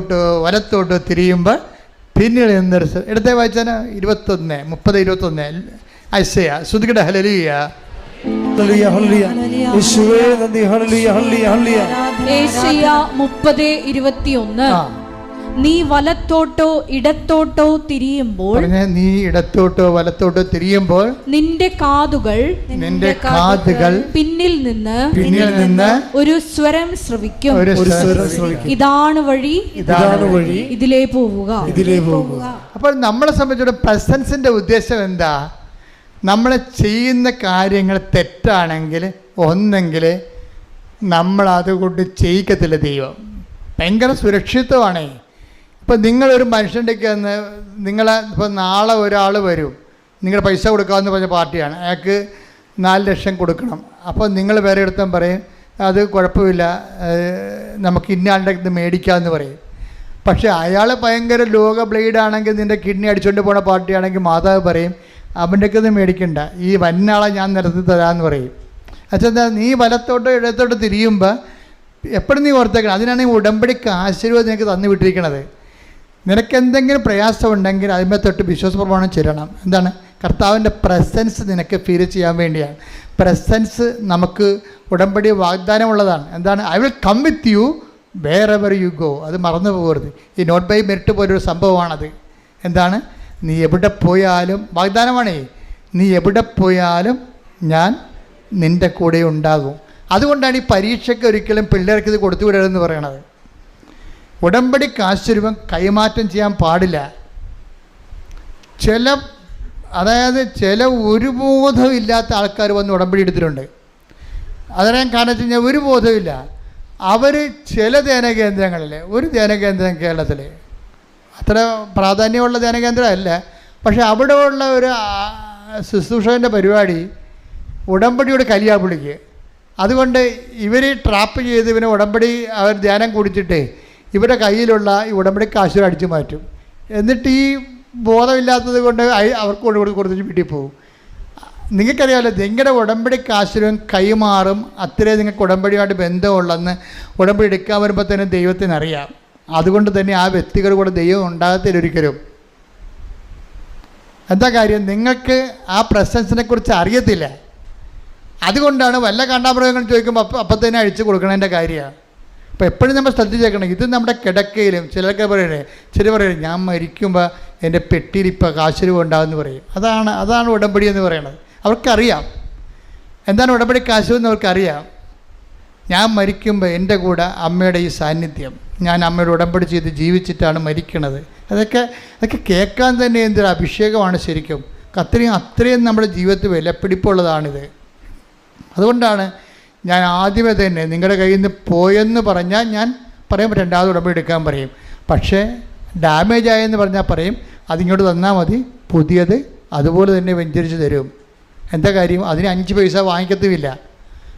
ഇടത്തോട്ടോ വലത്തോട്ട് തിരിയുമ്പോൾ പിന്നീട് നിന്നൊരു ഇടത്തെ വായിച്ചാൽ ഇരുപത്തൊന്ന് മുപ്പത് ഇരുപത്തൊന്ന്. ഐസയ ശ്രുതികട ഹലലിയ ഹല്ലേലൂയ, ഹല്ലേലൂയ. യേശുവേ ഹല്ലേലൂയ, ഹല്ലേലൂയ, ഹല്ലേലൂയ. ഏഷ്യ മുപ്പത് ഇരുപത്തിയൊന്ന്. നീ വലത്തോട്ടോ ഇടത്തോട്ടോ തിരിയുമ്പോൾ നീ ഇടത്തോട്ടോ വലത്തോട്ടോ തിരിയുമ്പോൾ നിന്റെ കാതുകൾ നിന്റെ കാതുകൾ പിന്നിൽ നിന്ന് പിന്നിൽ നിന്ന് ഒരു സ്വരം ശ്രവിക്കും. ഒരു സ്വരം ശ്രവിക്കും. ഇതാണ് വഴി ഇതാണ് വഴി ഇതിലേ പോവുക. ഇതിലേ പോവുക. അപ്പോൾ നമ്മളെ സംബന്ധിച്ചിടത്തോളം പ്രസൻസിന്റെ ഉദ്ദേശം എന്താ? നമ്മൾ ചെയ്യുന്ന കാര്യങ്ങൾ തെറ്റാണെങ്കിൽ ഒന്നെങ്കിൽ നമ്മൾ അതുകൊണ്ട് ചെയ്യിക്കത്തില്ല ദൈവം. ഭയങ്കര സുരക്ഷിതമാണേ ഇപ്പം നിങ്ങളൊരു മനുഷ്യന്റെ വന്ന് നിങ്ങളെ ഇപ്പം നാളെ ഒരാൾ വരും. നിങ്ങൾ പൈസ കൊടുക്കാമെന്ന് പറഞ്ഞ പാർട്ടിയാണ്. അയാൾക്ക് നാല് ലക്ഷം കൊടുക്കണം. അപ്പോൾ നിങ്ങൾ വേറെ എടുത്താൽ പറയും അത് കുഴപ്പമില്ല. നമുക്ക് ഇന്ന ആളുടെ ഇത് മേടിക്കാമെന്ന് പറയും. പക്ഷേ അയാൾ ഭയങ്കര ലോക ബ്ലേഡ് ആണെങ്കിൽ നിന്റെ കിഡ്നി അടിച്ചുകൊണ്ട് പോണ പാർട്ടിയാണെങ്കിൽ മാതാവ് പറയും അവന്റെ ഇത് മേടിക്കണ്ട. ഈ വന്നാളെ ഞാൻ നിരത്തി തരാമെന്ന് പറയും. അച്ഛാ നീ വലത്തോട്ടോ ഇടത്തോട്ടോ തിരിയുമ്പോൾ എപ്പോഴും നീ ഓർത്തേക്കണം. അതിനാണ് ഈ ഉടമ്പടിക്ക് ആശീർവാദം നിനക്ക് തന്നു വിട്ടിരിക്കണത്. നിനക്ക് എന്തെങ്കിലും പ്രയാസം ഉണ്ടെങ്കിൽ അതിന്മേ തൊട്ട് വിശ്വാസ പ്രമാണം ചെല്ലണം. എന്താണ്? കർത്താവിന്റെ പ്രസൻസ് നിനക്ക് ഫീൽ ചെയ്യാൻ വേണ്ടിയാണ്. പ്രസൻസ് നമുക്ക് ഉടമ്പടി വാഗ്ദാനമുള്ളതാണ്. എന്താണ്? I will come with you wherever you go അത് മറന്നു പോകരുത്. ഈ നോട്ട് ബൈ മെറിറ്റ് പോലൊരു സംഭവമാണത്. എന്താണ്? നീ എവിടെ പോയാലും വാഗ്ദാനമാണേ. നീ എവിടെ പോയാലും ഞാൻ നിന്റെ കൂടെ ഉണ്ടാകും. അതുകൊണ്ടാണ് ഈ പരീക്ഷയ്ക്ക് ഒരിക്കലും പിള്ളേർക്ക് ഇത് കൊടുത്തു വിടരുതെന്ന് പറയണത്. ഉടമ്പടി കാശ്വരൂപം കൈമാറ്റം ചെയ്യാൻ പാടില്ല. ചില അതായത് ചില ഒരു ബോധമില്ലാത്ത ആൾക്കാർ വന്ന് ഉടമ്പടി എടുത്തിട്ടുണ്ട്. അതിനെ കാരണം കഴിഞ്ഞാൽ ഒരു ബോധമില്ല അവർ ചില ധ്യാന കേന്ദ്രങ്ങളിൽ ഒരു ധ്യാന കേന്ദ്രം കേരളത്തിൽ അത്ര പ്രാധാന്യമുള്ള ധ്യാന കേന്ദ്രമല്ല. പക്ഷെ അവിടെ ഉള്ള ഒരു ശുശ്രൂഷകന്റെ പരിപാടി ഉടമ്പടിയുടെ കലിയാപുളിക്ക് അതുകൊണ്ട് ഇവർ ട്രാപ്പ് ചെയ്ത് ഇവനെ ഉടമ്പടി അവർ ധ്യാനം കുടിച്ചിട്ട് ഇവരുടെ കയ്യിലുള്ള ഈ ഉടമ്പടി കാശ് അടിച്ചു മാറ്റും. എന്നിട്ട് ഈ ബോധമില്ലാത്തത് കൊണ്ട് അവർക്ക് കൊടുത്ത് കൊടുത്തിട്ട് വീട്ടിൽ പോകും. നിങ്ങൾക്കറിയാമല്ലോ നിങ്ങളുടെ ഉടമ്പടി കാശിലും കൈമാറും അത്രയും നിങ്ങൾക്ക് ഉടമ്പടിയുമായിട്ട് ബന്ധമുള്ളെന്ന് ഉടമ്പടി എടുക്കാൻ വരുമ്പോൾ തന്നെ ദൈവത്തിന് അറിയാം. അതുകൊണ്ട് തന്നെ ആ വ്യക്തികൾ കൂടെ ദൈവം ഉണ്ടാകത്തില്ല ഒരിക്കലും. എന്താ കാര്യം? നിങ്ങൾക്ക് ആ പ്രസൻസിനെ കുറിച്ച് അറിയത്തില്ല. അതുകൊണ്ടാണ് വല്ല കണ്ടാമൃഗങ്ങൾ ചോദിക്കുമ്പോൾ അപ്പം അപ്പം തന്നെ അഴിച്ചു കൊടുക്കണതിന്റെ കാര്യമാണ് അപ്പോൾ എപ്പോഴും നമ്മൾ ശ്രദ്ധിച്ചേക്കണം ഇത് നമ്മുടെ കിടക്കയിലും ചിലർക്ക് പറയണേ ചില പറയണേ ഞാൻ മരിക്കുമ്പോൾ എന്റെ പെട്ടിയിൽ ഇപ്പോൾ കാശുരൂപ ഉണ്ടാകുമെന്ന് പറയും. അതാണ് അതാണ് ഉടമ്പടി എന്ന് പറയണത്. അവർക്കറിയാം. എന്താണ് ഉടമ്പടി കാശു എന്ന് അവർക്കറിയാം. ഞാൻ മരിക്കുമ്പോൾ എന്റെ കൂടെ അമ്മയുടെ ഈ സാന്നിധ്യം. ഞാൻ അമ്മയുടെ ഉടമ്പടി ചെയ്ത് ജീവിച്ചിട്ടാണ് മരിക്കണത്. അതൊക്കെ അതൊക്കെ കേൾക്കാൻ തന്നെ എന്തൊരു അഭിഷേകമാണ് ശരിക്കും. അത്രയും അത്രയും നമ്മുടെ ജീവിതത്തിൽ വിലപ്പിടിപ്പുള്ളതാണിത് അതുകൊണ്ടാണ് ഞാൻ ആദ്യമേ തന്നെ നിങ്ങളുടെ കയ്യിൽ നിന്ന് പോയെന്ന് പറഞ്ഞാൽ ഞാൻ പറയും രണ്ടാമത് ഉടമ്പടി എടുക്കാൻ പറയും. പക്ഷേ ഡാമേജ് ആയെന്ന് പറഞ്ഞാൽ പറയും അതിങ്ങോട്ട് തന്നാൽ മതി പുതിയത് അതുപോലെ തന്നെ വെഞ്ചരിച്ച് തരും. എന്താ കാര്യം? അതിന് അഞ്ച് പൈസ വാങ്ങിക്കത്തുമില്ല.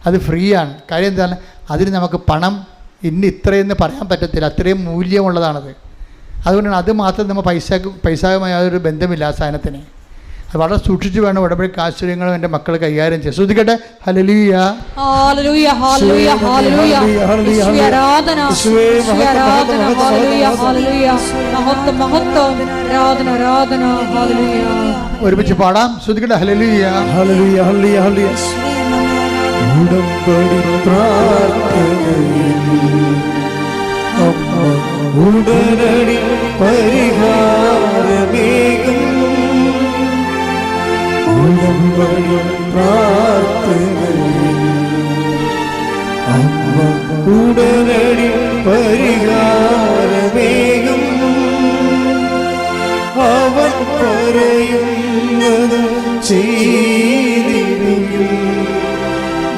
അത് ഫ്രീ ആണ് കാര്യം എന്താണ്? അതിന് നമുക്ക് പണം ഇന്ന് ഇത്രയെന്ന് പറയാൻ പറ്റത്തില്ല. അത്രയും മൂല്യമുള്ളതാണത്. അതുകൊണ്ടാണ് അത് മാത്രം നമ്മൾ പൈസ പൈസയുമായി യാതൊരു ബന്ധമില്ല ആ സാധനത്തിന്. അത് വളരെ സൂക്ഷിച്ച് വേണം. ഇടപെടി ആശ്ചര്യങ്ങളും എന്റെ മക്കൾ കൈകാര്യം ചെയ്യാൻ. ശ്രദ്ധിക്കട്ടെ. ഹലലൂയ ഒരുമിച്ച് പാടാം. ശ്രദ്ധിക്കട്ടെ. ഹലലൂയ ഹലലൂയ. ഉടമ്പടി പ്രാർത്ഥനയിൽ അമ്മ ഉടനടി പരിഹാരമേകും ഉടമ്പടി പ്രാർത്ഥനയിൽ അമ്മ ഉടനടി അവൻ പറയുന്നത് ചെയ്തിരിക്കും.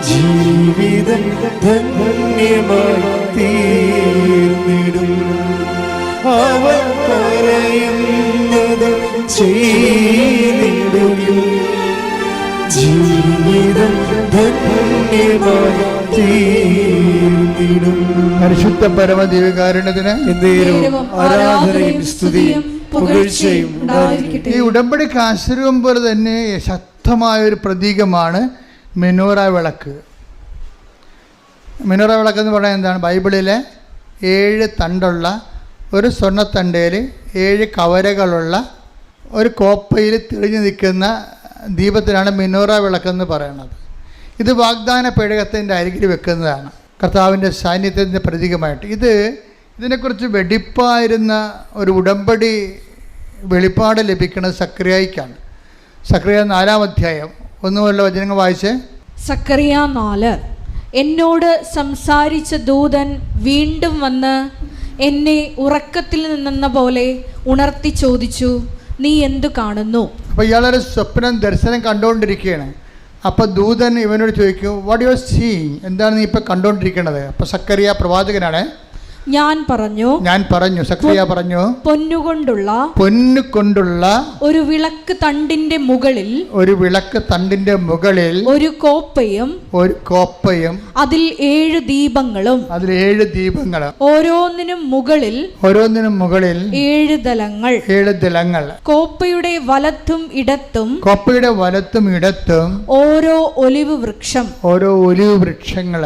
ജീവിതം ധന്യമായി തീർന്നിടും. അവൻ പറയുന്നത് ചെയ്തിടും ജീവിതം പരിശുദ്ധ പരമദീവികാരുണ്യത്തിന് ആരാധനയും സ്തുതിയും പുകഴ്ചയും ഈ ഉടമ്പടി കാശ്രൂപം പോലെ തന്നെ ശക്തമായ ഒരു പ്രതീകമാണ് മെനോറ വിളക്ക്. മെനോറ വിളക്ക് എന്ന് പറയുന്നത് എന്താണ്? ബൈബിളിലെ ഏഴ് തണ്ടുള്ള ഒരു സ്വർണത്തണ്ടയിൽ ഏഴ് കവരകളുള്ള ഒരു കോപ്പയിൽ തെളിഞ്ഞു നിൽക്കുന്ന ദീപത്തിനാണ് മിനോറ വിളക്കെന്ന് പറയുന്നത്. ഇത് വാഗ്ദാന പേടകത്തിന്റെ അരികിൽ വെക്കുന്നതാണ്. കർത്താവിന്റെ സാന്നിധ്യത്തിന്റെ പ്രതീകമായിട്ട്. ഇത് ഇതിനെക്കുറിച്ച് വെടിപ്പായിരുന്ന ഒരു ഉടമ്പടി വെളിപ്പാട് ലഭിക്കുന്നത് സക്രിയായിക്കാണ്. സക്രിയ നാലാം അധ്യായം. ഒന്നുമല്ല വചനങ്ങൾ വായിച്ചേ. സക്രിയ നാല്. എന്നോട് സംസാരിച്ച ദൂതൻ വീണ്ടും വന്ന് എന്നെ ഉറക്കത്തിൽ നിന്നെന്ന പോലെ ഉണർത്തി ചോദിച്ചു. നീ എന്തു കാണുന്നു? അപ്പോൾ ഇയാളൊരു സ്വപ്നം ദർശനം കണ്ടുകൊണ്ടിരിക്കുകയാണ്. അപ്പോൾ ദൂതൻ ഇവനോട് ചോദിക്കും വാട്ട് യു ആർ സീയിങ് എന്താണ് നീ ഇപ്പോൾ കണ്ടുകൊണ്ടിരിക്കുന്നത് അപ്പോൾ സക്കറിയ പ്രവാചകനാണ്. ഞാൻ പറഞ്ഞു ഞാൻ പറഞ്ഞു സക്രിയ പറഞ്ഞു പൊന്നുകൊണ്ടുള്ള പൊന്നു കൊണ്ടുള്ള ഒരു വിളക്ക് തണ്ടിന്റെ മുകളിൽ ഒരു വിളക്ക് തണ്ടിന്റെ മുകളിൽ ഒരു കോപ്പയും ഒരു കോപ്പയും അതിൽ ഏഴ് ദീപങ്ങളും അതിൽ ഏഴ് ദീപങ്ങളും ഓരോന്നിനും മുകളിൽ ഓരോന്നിനും മുകളിൽ ഏഴ് ദലങ്ങൾ. ഏഴ് ദലങ്ങൾ. കോപ്പയുടെ വലത്തും ഇടത്തും കോപ്പയുടെ വലത്തും ഇടത്തും ഓരോ ഒലിവ് വൃക്ഷം. ഓരോ ഒലിവ് വൃക്ഷങ്ങൾ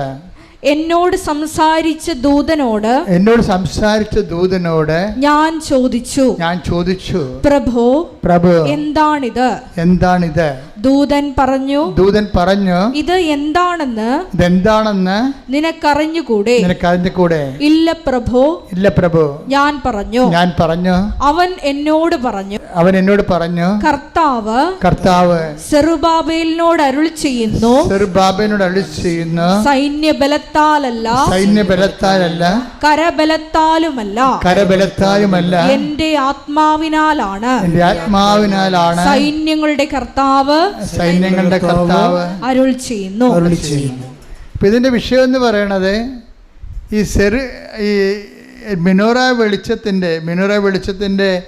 എന്നോട് സംസാരിച്ച ദൂതനോട് എന്നോട് സംസാരിച്ച ദൂതനോട് ഞാൻ ചോദിച്ചു ഞാൻ ചോദിച്ചു പ്രഭോ പ്രഭു എന്താണിത്? എന്താണിത്? ദൂതൻ പറഞ്ഞു ദൂതൻ പറഞ്ഞു ഇത് എന്താണെന്ന് ഇതെന്താണെന്ന് നിനക്കറിഞ്ഞുകൂടെ? നിനക്കറിഞ്ഞുകൂടെ? ഇല്ല പ്രഭോ. ഇല്ല പ്രഭു. ഞാൻ പറഞ്ഞു. ഞാൻ പറഞ്ഞു. അവൻ എന്നോട് പറഞ്ഞു. അവൻ എന്നോട് പറഞ്ഞു. കർത്താവ് കർത്താവ് സെറുബാബേലിനോട് അരുൾ ചെയ്യുന്നു. ചെറുബാബനോട് അരുൾ ചെയ്യുന്നു. സൈന്യബലത്താലല്ല സൈന്യബലത്താലല്ല. കരബലത്താലുമല്ല. കരബലത്താലുമല്ല. എന്റെ ആത്മാവിനാലാണ്. എന്റെ ആത്മാവിനാലാണ് സൈന്യങ്ങളുടെ കർത്താവ് സൈന്യങ്ങളുടെ കർത്താവ് അരുൾ ചെയ്യുന്നു. അരുളി ചെയ്യുന്നു. അപ്പം ഇതിന്റെ വിഷയം എന്ന് പറയണത് ഈ സെറി ഈ മിനോറ വെളിച്ചത്തിന്റെ മിനോറ വെളിച്ചത്തിന്റെ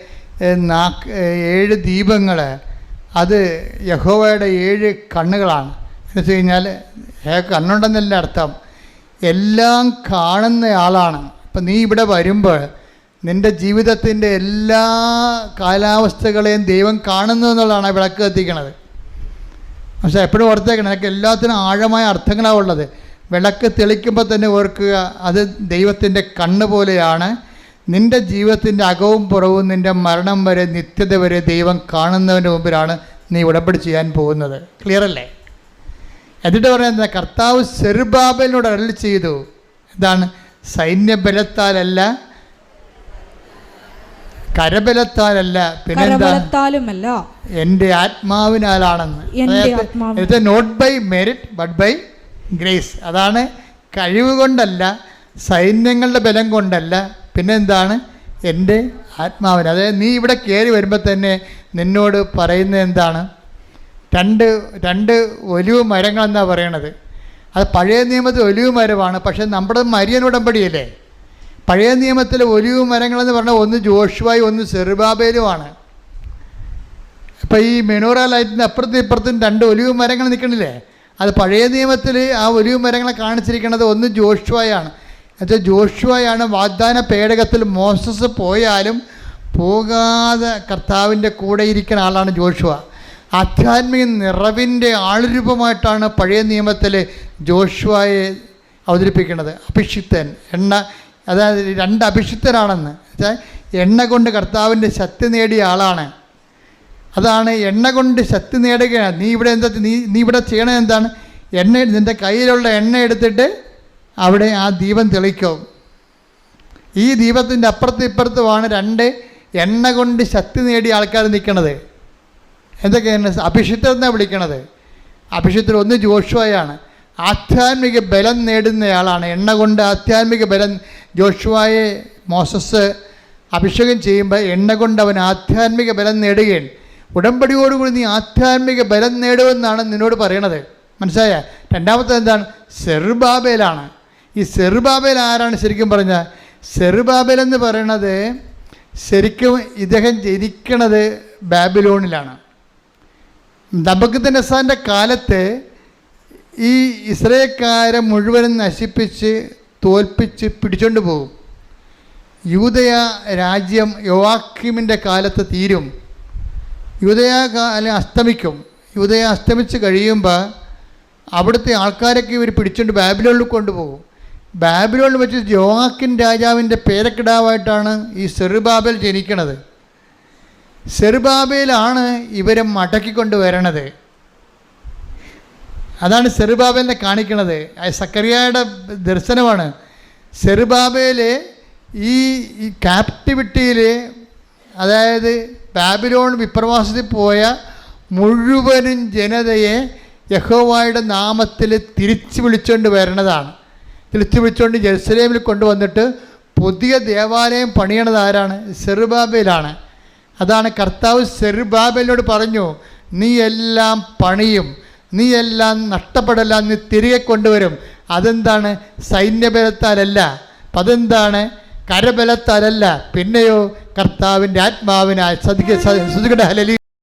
നാക്ക് ഏഴ് ദീപങ്ങൾ അത് യഹോവയുടെ ഏഴ് കണ്ണുകളാണ്. എന്ന് വെച്ച് കഴിഞ്ഞാൽ കണ്ണുണ്ടെന്നല്ല അർത്ഥം. എല്ലാം കാണുന്ന ആളാണ്. അപ്പം നീ ഇവിടെ വരുമ്പോൾ നിന്റെ ജീവിതത്തിന്റെ എല്ലാ കാലാവസ്ഥകളെയും ദൈവം കാണുന്നു എന്നുള്ളതാണ് വിളക്ക് കത്തിക്കണത് പക്ഷേ എപ്പോഴും ഓർത്തേക്കണം എനിക്ക് എല്ലാത്തിനും ആഴമായ അർത്ഥങ്ങളാണ് ഉള്ളത്. വിളക്ക് തെളിക്കുമ്പോൾ തന്നെ ഓർക്കുക അത് ദൈവത്തിന്റെ കണ്ണ് പോലെയാണ്. നിന്റെ ജീവിതത്തിന്റെ അകവും പുറവും നിന്റെ മരണം വരെ നിത്യത വരെ ദൈവം കാണുന്നതിന്റെ മുമ്പിലാണ് നീ ഉടമ്പടി ചെയ്യാൻ പോകുന്നത്. ക്ലിയർ അല്ലേ? എന്നിട്ട് പറയുന്നത് കർത്താവ് സെറുബാബലിനോട് അരളി ചെയ്തു. എന്താണ്? സൈന്യബലത്താലല്ല കരബലത്താലല്ല പിന്നെന്താലുമല്ല എന്റെ ആത്മാവിനാലാണെന്ന്. ഇത് not by merit but by grace അതാണ് കഴിവ് കൊണ്ടല്ല സൈന്യങ്ങളുടെ ബലം കൊണ്ടല്ല പിന്നെ എന്താണ്? എന്റെ ആത്മാവിന്. അതായത് നീ ഇവിടെ കയറി വരുമ്പോൾ തന്നെ നിന്നോട് പറയുന്നത് എന്താണ്? രണ്ട് രണ്ട് ഒലിവ് മരങ്ങളെന്നാണ് പറയണത്. അത് പഴയ നിയമത്തിൽ ഒലിവ് മരമാണ് പക്ഷേ നമ്മുടെ മരിയൻ ഉടമ്പടിയല്ലേ? പഴയ നിയമത്തിലെ ഒലിവ് മരങ്ങളെന്ന് പറഞ്ഞാൽ ഒന്ന് ജോഷുവായി ഒന്ന് സെറുബാബേലുമാണ്. ഇപ്പം ഈ മെനോറ ലൈറ്റിന്റെ അപ്പുറത്തും ഇപ്പുറത്തും രണ്ട് ഒലിവ് മരങ്ങൾ നിൽക്കണില്ലേ? അത് പഴയ നിയമത്തിൽ ആ ഒലിവ് മരങ്ങളെ കാണിച്ചിരിക്കുന്നത് ഒന്ന് ജോഷുവായാണ്. എന്നുവെച്ചാൽ ജോഷുവായാണ് വാഗ്ദാന പേടകത്തിൽ മോസസ് പോയാലും പോകാതെ കർത്താവിന്റെ കൂടെ ഇരിക്കുന്ന ആളാണ് ജോഷുവ. ആധ്യാത്മിക നിറവിന്റെ ആളുരൂപമായിട്ടാണ് പഴയ നിയമത്തിൽ ജോഷുവായെ അവതരിപ്പിക്കുന്നത്. അഭിഷിക്തൻ. എണ്ണ അതായത് രണ്ട് അഭിഷിക്തരാണെന്ന്. വെച്ചാൽ എണ്ണ കൊണ്ട് കർത്താവിന്റെ ശക്തി നേടിയ ആളാണ്. അതാണ് എണ്ണ കൊണ്ട് ശക്തി നേടുകയാണ് നീ ഇവിടെ എന്താ നീ നീ ഇവിടെ ചെയ്യണത് എന്താണ്? എണ്ണ നിന്റെ കയ്യിലുള്ള എണ്ണ എടുത്തിട്ട് അവിടെ ആ ദീപം തെളിക്കും. ഈ ദീപത്തിന്റെ അപ്പുറത്തും ഇപ്പുറത്തുമാണ് രണ്ട് എണ്ണ കൊണ്ട് ശക്തി നേടിയ ആൾക്കാർ നിൽക്കണത് എന്തൊക്കെയാണ് അഭിഷിക്തർ എന്നാണ് വിളിക്കണത്? അഭിഷിത്തിൽ ഒന്ന് ജോഷുവയാണ്. ആധ്യാത്മിക ബലം നേടുന്നയാളാണ്. എണ്ണ കൊണ്ട് ആധ്യാത്മിക ബലം ജോഷുവായെ മോസസ് അഭിഷേകം ചെയ്യുമ്പോൾ എണ്ണ കൊണ്ട് അവൻ ആധ്യാത്മിക ബലം നേടുകയാണ്. ഉടമ്പടിയോടുകൂടി നീ ആധ്യാത്മിക ബലം നേടുമെന്നാണ് നിന്നോട് പറയണത്. മനസ്സിലായ? രണ്ടാമത്തെ എന്താണ്? സെറുബാബേലാണ്. ഈ സെറുബാബേൽ ആരാണ് ശരിക്കും പറഞ്ഞാൽ സെറുബാബേൽ എന്ന് പറയണത് ശരിക്കും ഇദ്ദേഹം ജനിക്കണത് ബാബിലോണിലാണ്. നബക്കത്തനസാന്റെ കാലത്ത് ഈ ഇസ്രയേക്കാരെ മുഴുവനും നശിപ്പിച്ച് തോൽപ്പിച്ച് പിടിച്ചോണ്ട് പോകും. യൂതയ രാജ്യം യോവാക്കിമിന്റെ കാലത്ത് തീരും. യൂതയ കാലം അസ്തമിക്കും. യൂതയ അസ്തമിച്ച് കഴിയുമ്പോൾ അവിടുത്തെ ആൾക്കാരൊക്കെ ഇവർ പിടിച്ചുകൊണ്ട് ബാബിലോണിൽ കൊണ്ടുപോകും. ബാബിലോണിൽ വെച്ച് യോവാക്കിൻ രാജാവിന്റെ പേരക്കിടാവായിട്ടാണ് ഈ സെറുബാബൽ ജനിക്കണത്. സെറുബാബേലാണ് ഇവരെ മടക്കിക്കൊണ്ട് വരണത്. അതാണ് സെറുബാബേലിനെ കാണിക്കണത് സക്കറിയായുടെ ദർശനമാണ്. സെറുബാബേൽ ഈ ക്യാപ്റ്റിവിറ്റിയിൽ അതായത് ബാബിലോൺ വിപ്രവാസത്തിൽ പോയ മുഴുവനും ജനതയെ യഹോവായുടെ നാമത്തിൽ തിരിച്ചു വിളിച്ചുകൊണ്ട് വരണതാണ്. തിരിച്ചു വിളിച്ചുകൊണ്ട് ജെറുസലേമിൽ കൊണ്ടുവന്നിട്ട് പുതിയ ദേവാലയം പണിയണത് ആരാണ്? സെറുബാബേലാണ്. അതാണ് കർത്താവ് സെറുബാബലിനോട് പറഞ്ഞു നീ എല്ലാം പണിയും നീ എല്ലാം നഷ്ടപ്പെടല്ല നീ തിരികെ കൊണ്ടുവരും. അതെന്താണ്? സൈന്യബലത്താലല്ല. അതെന്താണ്? കരബലത്താലല്ല. പിന്നെയോ കർത്താവിന്റെ ആത്മാവിനാൽ സതികട ഹലലി